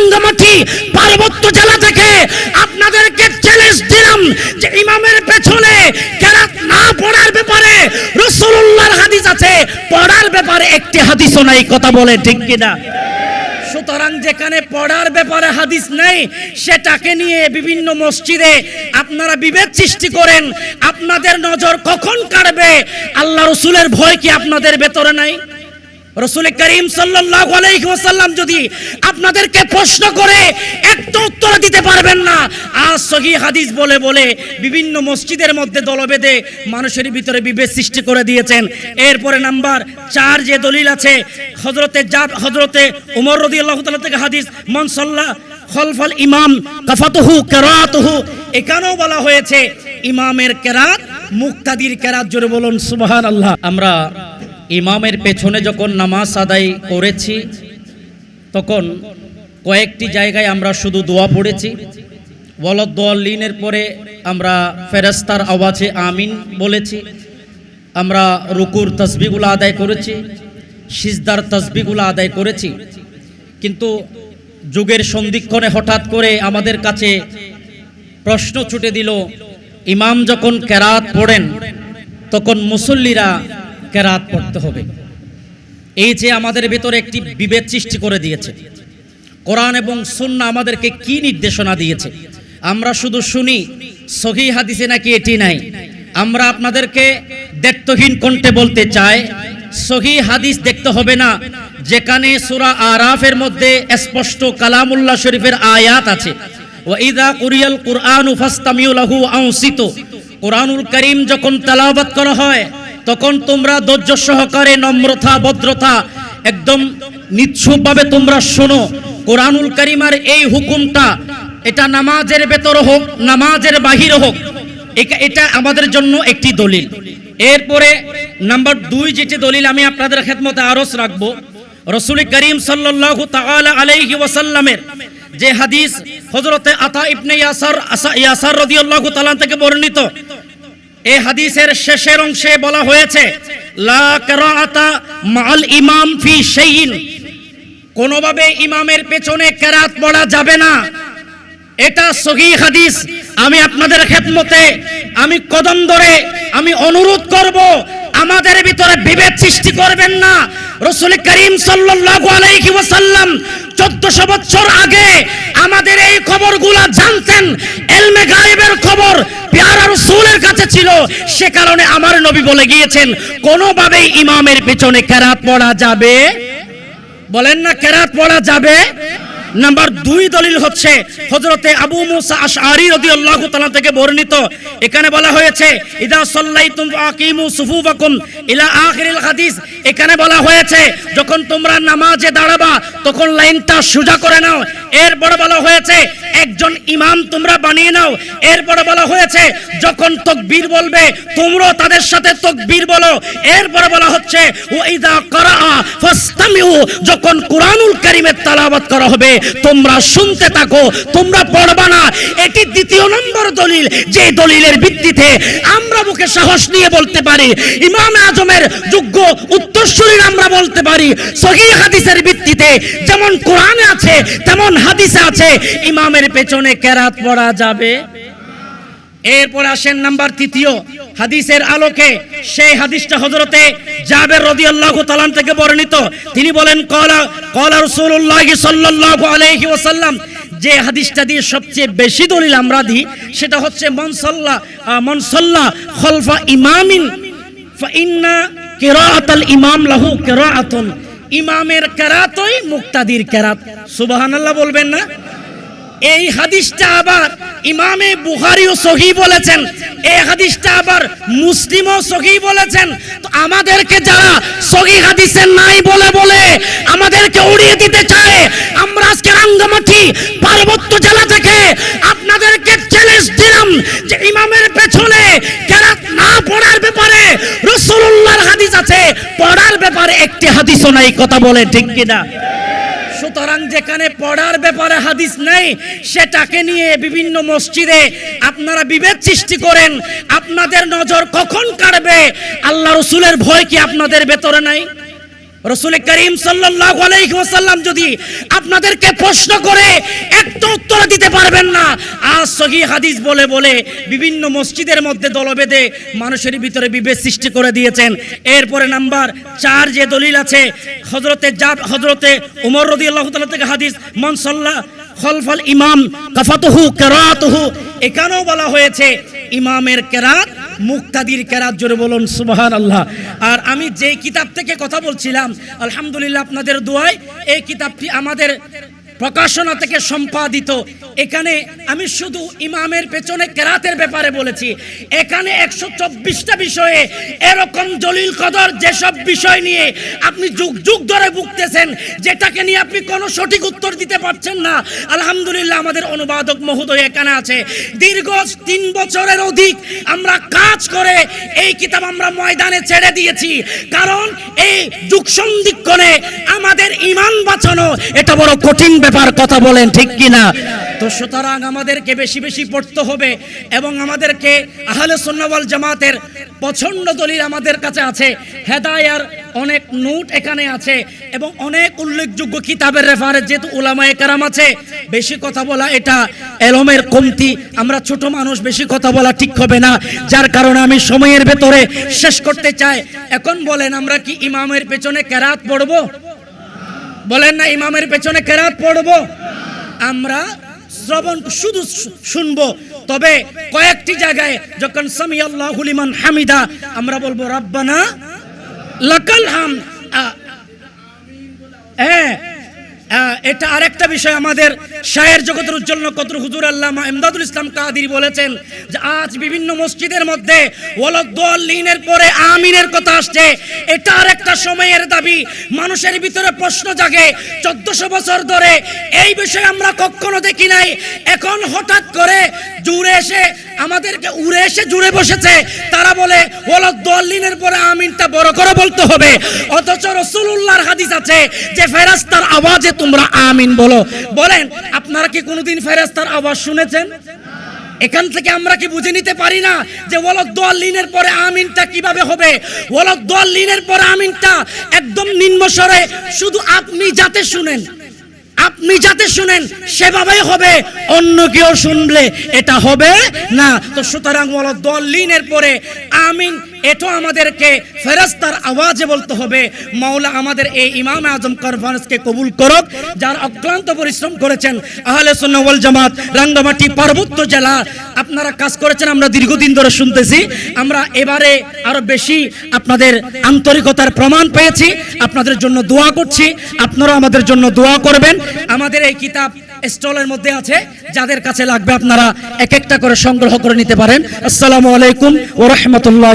রাঙ্গামাটি পার্বত্য জেলা থেকে আপনাদেরকে চ্যালেঞ্জ দিলাম যে ইমামের পেছনে কেরাত না পড়ার ব্যাপারে রসুল্লাহর হাদিস আছে। পড়ার ব্যাপারে একটি হাদিসও নাই, কথা বলে ঠিক কিনা? সুতরাং যেখানে পড়ার ব্যাপারে হাদিস নেই, সেটাকে নিয়ে বিভিন্ন মসজিদে আপনারা বিভেদ সৃষ্টি করেন। আপনাদের নজর কখন কাড়বে? আল্লাহ রসুলের ভয় কি আপনাদের ভেতরে নাই? রসুল করিম ওয়াসাল্লাম যদি আপনাদেরকে প্রশ্ন করে, একটা উত্তর দিতে পারবেন না। আর সহি হাদিস বলে বলে বিভিন্ন মসজিদের মধ্যে দলবেঁধে মানুষের ভিতরে বিভেদ সৃষ্টি করে দিয়েছেন। এরপরে নাম্বার চার যে দলিল আছে হজরতে যা হজরতে উমর রাদিয়াল্লাহু তাআলা থেকে হাদিস, মান সাল্লা খলফাল ইমাম কাফাতুহু কিরাতুহু, এখানেও বলা হয়েছে, ইমামের কেরাত মুক্তাদির কেরাত, জোরে বলুন সুবাহ সুবহানাল্লাহ। আমরা ইমামের পেছনে যখন নামাজ আদায় করেছি, তখন কয়েকটি জায়গায় আমরা শুধু দোয়া পড়েছি। ওয়ালদ্দলিনের পরে আমরা ফেরেস্তার আওয়াজে আমিন বলেছি। আমরা রুকুর তসবিগুলো আদায় করেছি, সিজদার তসবিগুলো আদায় করেছি। কিন্তু যুগের সন্ধিক্ষণে হঠাৎ করে আমাদের কাছে প্রশ্ন ছুটে দিল, ইমাম যখন কেরাত পড়েন, তখন মুসল্লিরা কেরাত পড়তে হবে। এই যে আমাদের ভেতরে একটি বিভেদ সৃষ্টি করে দিয়েছে। কোরআন এবং সুন্না আমাদেরকে কি নির্দেশনা দিয়েছে? আমরা শুধু শুনি, সহি হাদিসে নাকি এটি নাই। আমরা আপনাদেরকে দায়িত্বহীন কণ্ঠে বলতে চাই, সহি হাদিস দেখতে হবে না, যেখানে সুরা আরাফের মধ্যে স্পষ্ট কালামুল্লাহ শরীফের আয়াত আছে। কুরিয়াল লাহু কোরআনুল করিম যখন তেলাওয়াত করা হয় তখন তোমরা ধৈর্য সহকারে নম্রতা, ভদ্রতা একদম নিচ্ছুপভাবে তোমরা শোনো। কোরআনুল করিমার এই হুকুমটা, এটা নামাজের ভেতর হোক, নামাজের বাহির হোক, এটা আমাদের জন্য একটি দলিল। এরপরে নাম্বার দুই যেটি দলিল আমি আপনাদের খেদমতে আরস রাখব। রসুল করিম তাআলা আলাইহি ওয়াসাল্লামের যে হাদিস হযরতে আতা ইবনে ইয়াসার ইয়াসার রাদিয়াল্লাহু তাআলা থেকে বর্ণিত এই হাদিসের শেষের অংশে বলা হয়েছে, লা মাল ইমাম ফি কোনোভাবে ইমামের পেছনে কেরাত পড়া যাবে না। এটা সহি হাদিস। আমি আপনাদের খেদমতে, আমি কদম ধরে, আমি অনুরোধ করব, আমাদের ভিতরে বিভেদ সৃষ্টি করবেন না। রসুল করিম ওয়াসাল্লাম 1400 বছর আগে আমাদের এই খবরগুলা জানতেন, এলমে গায়েবের খবর। ছিল, সে কারণে আমার নবী বলে গিয়েছেন, কোনোভাবেই ইমামের পেছনে কেরাত পড়া যাবে, বলেন না কেরাত পড়া যাবে? নাম্বার দুই দলিল হচ্ছে হজরতে আবু মুসা আশআরি রাদিয়াল্লাহু তাআলা থেকে বর্ণিত। এখানে বলা হয়েছে, ইদা সাল্লাইতুম আকিমু সুফুফাকুম ইলা আখিরিল হাদিস। এখানে বলা হয়েছে, যখন তোমরা নামাজে দাঁড়াবা, তখন লাইনটা সোজা করে নাও। এরপরে বলা হয়েছে, একজন ইমাম তোমরা বানিয়ে নাও। এরপরে বলা হয়েছে, যখন তকবীর বলবে, তোমরাও তাদের সাথে তকবীর বলো। এরপরে বলা হচ্ছে ওয়াইদা করা ফাস্তামিউ, যখন কুরআনুল কারীমের তেলাওয়াত করা হবে তোমরা শুনতে থাকো, তোমরা পড়বা না। এটি দ্বিতীয় নম্বর দলিল। যে দলিলের ভিত্তিতে আমরা মুখে সাহস নিয়ে বলতে পারি, ইমাম আজমের যোগ্য উত্তরসূরির আমরা বলতে পারি। সহিহ হাদিসের ভিত্তিতে যেমন কোরআনে আছে, তেমন হাদিসে আছে। ইমামের পেছনে কেরাত পড়া যাবে। এরপর আসেন নাম্বার তৃতীয়। হাদিসের আলোকে সেই হাদিসটা হযরতে জাবের রাদিয়াল্লাহু তাআলা থেকে বর্ণিত। তিনি বলেন, কলা কলা রাসূলুল্লাহ সাল্লাল্লাহু আলাইহি ওয়াসাল্লাম। যে হাদিসটা দিয়ে সবচেয়ে বেশি দলিল আমরা দিই, সেটা হচ্ছে মনসল্লা মনসল্লা খলফা ইমামিন ফাইন্না কিরাআতাল ইমাম লাহু কিরাআতুন। ইমামের কেরাতই মুক্তাদির কেরাত। সুবহানাল্লাহ বলবেন না? এই হাদিসটা আবার ইমামে বুখারিও সহি বলেছেন। এই হাদিসটা আবার মুসলিমও সহি বলেছেন। তো আমাদেরকে যারা সহি হাদিসে নাই বলে বলে আমাদেরকে উড়িয়ে দিতে চায়, আমরা আজকে রাঙ্গামাটি, পার্বত্য জেলা থেকে আপনাদেরকে চ্যালেঞ্জ দিলাম যে ইমামের পেছনে কেরাত না পড়ার ব্যাপারে রসুল্লাহর হাদিস আছে। পড়ার ব্যাপারে একটি হাদিসও নাই, কথা বলে ঠিক কিনা? যেখানে পড়ার ব্যাপারে হাদিস নেই, সেটাকে নিয়ে বিভিন্ন মসজিদে আপনারা বিভেদ সৃষ্টি করেন। আপনাদের নজর কখন কাড়বে? আল্লাহ রসুলের ভয় কি আপনাদের ভেতরে নাই? রসুল করিম ওয়াসাল্লাম যদি আপনাদেরকে প্রশ্ন করে, একটা উত্তর দিতে পারবেন না। আজ সহি হাদিস বলে বলে বিভিন্ন মসজিদের মধ্যে দলবেঁধে মানুষের ভিতরে বিভেদ সৃষ্টি করে দিয়েছেন। এরপরে নাম্বার চার যে দলিল আছে হজরতে যা হজরতে উমর রাদিয়াল্লাহু তাআলা থেকে হাদিস, মান সাল্লা খলফাল ইমাম কাফাতুহু কেরাতুহু। এখানেও বলা হয়েছে, ইমামের কেরাত মুক্তাদির কেরাত জোরে বলুন সুবহান আল্লাহ আর আমি যে কিতাব থেকে কথা বলছিলাম, আলহামদুলিল্লাহ আপনাদের দোয়ায়, এই কিতাবটি আমাদের প্রকাশনা থেকে সম্পাদিত। এখানে আমি শুধু ইমামের পেছনে কেরাতের ব্যাপারে বলেছি। এখানে একশো চব্বিশটা বিষয়ে এরকম দলিল কদর যেসব বিষয় নিয়ে আপনি যুগ যুগ ধরে ভুগতেছেন, যেটাকে নিয়ে আপনি কোনো সঠিক উত্তর দিতে পারছেন না। আলহামদুলিল্লাহ আমাদের অনুবাদক মহোদয় এখানে আছে। দীর্ঘ তিন বছরের অধিক আমরা কাজ করে এই কিতাব আমরা ময়দানে ছেড়ে দিয়েছি। কারণ এই যুগ সন্ধিক্ষণে আমাদের ইমান বাঁচানো এটা বড় কঠিন ব্যাপার। কথা বলেন ঠিক কিনা? তো সুতরাং আমাদেরকে বেশি বেশি পড়তে হবে এবং আমাদেরকে আহলে সুন্নাওয়াল জামাতের পছন্দ দলিল আমাদের কাছে আছে। হেদায়ার অনেক নোট এখানে আছে এবং অনেক উল্লেখযোগ্য কিতাবের রেফারে যেহেতু উলামায়ে কারাম আছে। বেশি কথা বলা এটা এলমের কমতি। আমরা ছোট মানুষ, বেশি কথা বলা ঠিক হবে না। যার কারণে আমি সময়ের ভেতরে শেষ করতে চাই। এখন বলেন, আমরা কি ইমামের পেছনে কেরাত পড়ব? বলেন না, ইমামের পেছনে কেরাত পড়ব? আমরা শ্রবণ শুধু শুনব। তবে কয়েকটি জায়গায় যখন সামি আল্লাহ হুলিমান হামিদা, আমরা বলব, রাব্বানা লাকাল হাম হ্যাঁ এটা আরেকটা বিষয় আমাদের শায়ের জগতের উজ্জ্বল নক্ষত্র হুজুর আল্লামা এমদাদুল ইসলাম কাদির বলেছেন যে আজ বিভিন্ন মসজিদের মধ্যে ওয়ালাদ্দাল্লিনের পরে আমিনের কথা আসছে। এটা আরেকটা সময়ের দাবি। মানুষের ভিতরে প্রশ্ন জাগে, চোদ্দশো বছর ধরে এই বিষয়ে আমরা কখনো দেখি নাই। এখন হঠাৎ করে জুড়ে এসে আমাদেরকে উড়ে এসে জুড়ে বসেছে। তারা বলে ওয়ালাদ্দাল্লিনের পরে আমিনটা বড় করে বলতে হবে। অথচ রসুল্লাহর হাদিস আছে যে ফেরাস্তার আওয়াজে তোমরা আমিন বলো। বলেন, আপনারা কি কোনোদিন ফেরাস্তার আওয়াজ শুনেছেন? এখান থেকে আমরা কি বুঝে নিতে পারি না যে ওয়ালাদ্দাল্লিনের পরে আমিনটা কীভাবে হবে? ওয়ালাদ্দাল্লিনের পরে আমিনটা একদম নিম্ন স্বরে শুধু আপনি যাতে শুনেন। আপনি যাতে শুনেন সেভাবেই হবে। অন্য কেউ শুনলে এটা হবে না। তো সুতরাং বলো দল লিনের পরে আমিন। এটা আমাদেরকে ফেরেস্তার আওয়াজে বলতে হবে, মাওলা আমাদের এই ইমাম আজম কনফারেন্সকে কবুল করুক, যার অক্লান্ত পরিশ্রম করেছেন আহলে ওয়াল জামাত, রাঙ্গামাটি, পার্বত্য জেলা। আপনারা কাজ করেছেন, আমরা দীর্ঘদিন ধরে শুনতেছি। আমরা এবারে আরও বেশি আপনাদের আন্তরিকতার প্রমাণ পেয়েছি। আপনাদের জন্য দোয়া করছি। আপনারা আমাদের জন্য দোয়া করবেন। আমাদের এই কিতাব স্টলের মধ্যে আছে, যাদের কাছে লাগবে আপনারা এক একটা করে সংগ্রহ করে নিতে পারেন। আসসালামু আলাইকুম ও রহমতুল্লাহ